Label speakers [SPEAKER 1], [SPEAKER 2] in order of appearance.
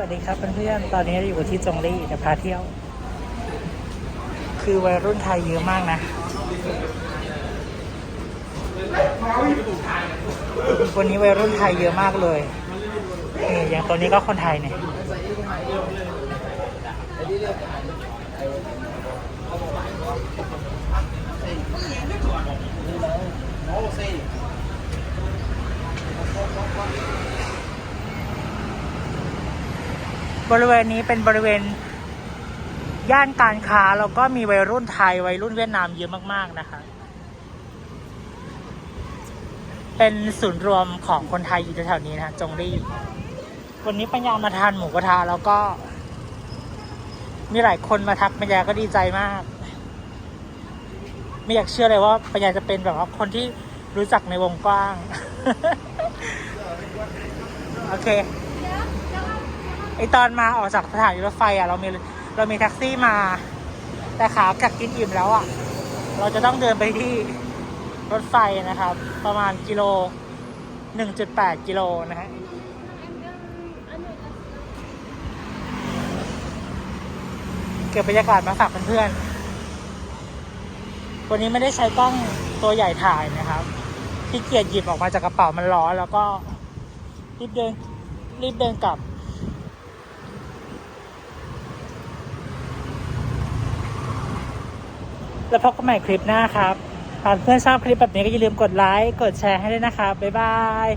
[SPEAKER 1] วัสดีครับเพื่อนๆ ตอนนี้เราอยู่ที่จงลี่จะพาเที่ยว คือวัยรุ่นไทยเยอะมากนะ วันนี้วัยรุ่นไทยเยอะมากเลยนี่อย่างตัวนี้ก็คนไทยเนี่ย บริเวณนี้เป็นบริเวณย่านการค้าแล้วก็มีวัยรุ่นไทยวัยรุ่นเวียดนามเยอะมาก ๆ นะคะ เป็นศูนย์รวมของคนไทยอยู่แถวๆนี้นะคะจงรีวันนี้ปัญญามาทานหมูกระทะแล้วก็ มีหลายคนมาทักปัญญาก็ดีใจมาก ไม่อยากเชื่อเลยว่าปัญญาจะเป็นแบบว่าคนที่รู้จักในวงกว้าง โอเค ไอตอนมาออกจากสถานีรถไฟอะเรามีเรามีแท็กซี่มา แต่ขากลับกินอิ่มแล้วอะ เราจะต้องเดินไปที่รถไฟนะครับ ประมาณกิโล 1.8 กิโลนะฮะเก็บบรรยากาศมาฝากเพื่อนๆ วันนี้ไม่ได้ใช้กล้องตัวใหญ่ถ่ายนะครับ ที่เกียจหยิบออกมาจากกระเป๋ามันร้อนแล้วก็รีบเดินรีบเดินกลับ แล้วพบกันใหม่คลิปหน้าครับหากเพื่อนชอบคลิปแบบนี้ก็อย่าลืมกดไลค์ กดแชร์ให้ด้วยนะครับบ๊ายบาย